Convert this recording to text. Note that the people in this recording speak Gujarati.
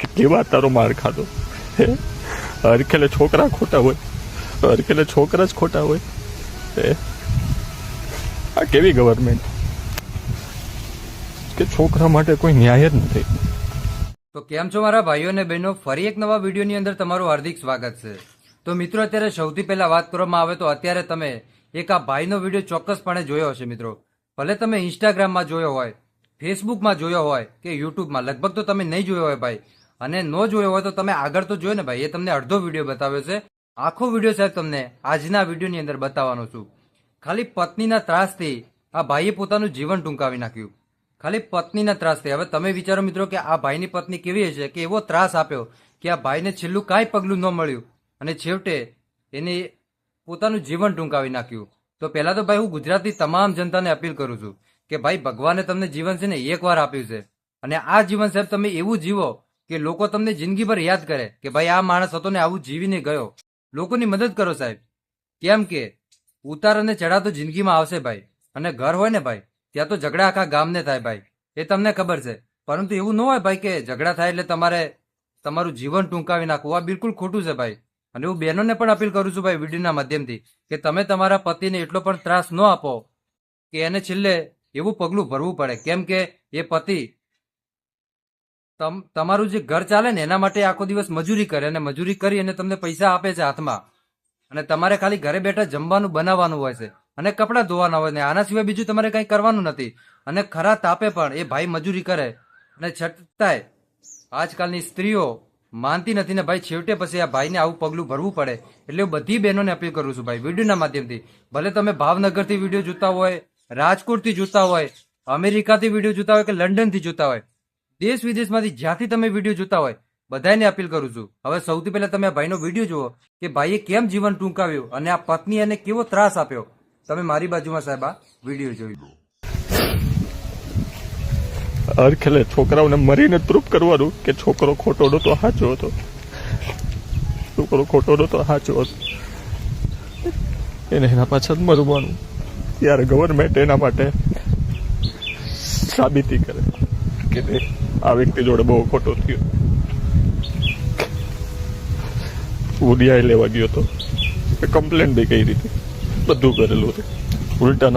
કેટલી વાર તારો માર ખાધો? હે? હરખેલે છોકરા ખોટા હોય. હરખેલે છોકરા જ ખોટા હોય. હે? આ કેવી ગવર્મેન્ટ કે છોકરા માટે કોઈ ન્યાય જ નથી. તો કેમ છો મારા ભાઈઓ અને બહેનો? ફરી એક નવા વિડીયોની અંદર તમારું હાર્દિક સ્વાગત છે. તો મિત્રો, અત્યારે સૌથી પહેલા વાત કરવામાં આવે તો અત્યારે તમે એક આ ભાઈનો વીડિયો ચોક્કસપણે જોયો હશે મિત્રો. ભલે તમે ઇન્સ્ટાગ્રામમાં જોયો હોય ફેસબુકમાં જોયો હોય કે યુટ્યુબમાં લગભગ તો તમે નહીં જોયો હોય ભાઈ. અને ન જોયો હોય તો તમે આગળ તો જોયો ને ભાઈ, એ તમને અડધો વીડિયો બતાવ્યો છે. આખો વીડિયો સાહેબ તમને આજના વિડીયોની અંદર બતાવવાનો છું. ખાલી પત્નીના ત્રાસથી આ ભાઈએ પોતાનું જીવન ટૂંકાવી નાખ્યું. ખાલી પત્નીના ત્રાસથી. હવે તમે વિચારો મિત્રો કે આ ભાઈની પત્ની કેવી હશે કે એવો ત્રાસ આપ્યો કે આ ભાઈને છેલ્લું કાંઈ પગલું ન મળ્યું. અને છેવટે એને પોતાનું જીવન ટૂંકાવી નાખ્યું. તો પહેલાં તો ભાઈ હું ગુજરાતની તમામ જનતાને અપીલ કરું છું કે ભાઈ ભગવાને તમને જીવન છે ને એક વાર આપ્યું છે. અને આ જીવન સાહેબ તમે એવું જીવો કે લોકો તમને જિંદગીભર યાદ કરે કે ભાઈ આ માણસ હતો ને આવું જીવીને ગયો. લોકોની મદદ કરો સાહેબ. કેમ કે ઉતાર અને ચઢા તો જિંદગીમાં આવશે ભાઈ. અને ઘર હોય ને ભાઈ, ત્યાં તો ઝઘડા આખા ગામને થાય ભાઈ. એ તમને ખબર છે. પરંતુ એવું ન હોય ભાઈ કે ઝઘડા થાય એટલે તમારે તમારું જીવન ટૂંકાવી નાખવું. આ બિલકુલ ખોટું છે ભાઈ. અને હું બહેનોને પણ અપીલ કરું છું ભાઈ વિડીયોના માધ્યમથી કે તમે તમારા પતિને એટલો પણ ત્રાસ ન આપો કે એને છેલ્લે એવું પગલું ભરવું પડે. કેમ કે એ પતિ તમારું જે ઘર ચાલે ને, એના માટે આખો દિવસ મજૂરી કરે અને મજૂરી કરી અને તમને પૈસા આપે છે હાથમાં. અને તમારે ખાલી ઘરે બેઠા જમવાનું બનાવવાનું હોય છે અને કપડાં ધોવાના હોય ને આના સિવાય બીજું તમારે કંઈ કરવાનું નથી. અને ખરા તાપે પણ એ ભાઈ મજૂરી કરે. અને છતાંય આજકાલની સ્ત્રીઓ માનતી નથી ને ભાઈ છેવટે પછી આ ભાઈને આવું પગલું ભરવું પડે. એટલે હું બધી બહેનોને અપીલ કરું છું ભાઈ, વિડીયોના માધ્યમથી. ભલે તમે ભાવનગરથી વીડિયો જોતા હોય, રાજકોટથી જોતા હોય, અમેરિકાથી વીડિયો જોતા હોય કે લંડનથી જોતા હોય દેશ વિદેશમાંથી જ્યાંથી તમે વીડિયો જોતા હોય બધાને અપીલ કરું છું. હવે સૌથી પહેલા તમે આ ભાઈનો વીડિયો જુઓ કે ભાઈએ કેમ જીવન ટૂંકાવ્યું અને આ પત્ની એને કેવો ત્રાસ આપ્યો. તમે મારી બાજુમાં સાહેબ આ વીડિયો જોઈ લો. અરખેલે છોકરાઓને મરીને પ્રૂફ કરવાનું કે છોકરો ખોટો નતો સાચો હતો? છોકરો ખોટો નતો સાચો હતો? એને એના પાછળ મરવાનું. ત્યારે ગવર્મેન્ટ એના માટે સાબિતી કરે કે તે આ વ્યક્તિ જોડે બહુ ખોટો થયો. હું લેવા ગયો હતો કમ્પ્લેન બી કઈ રીતે બધું કરેલું હતું. ઉલટા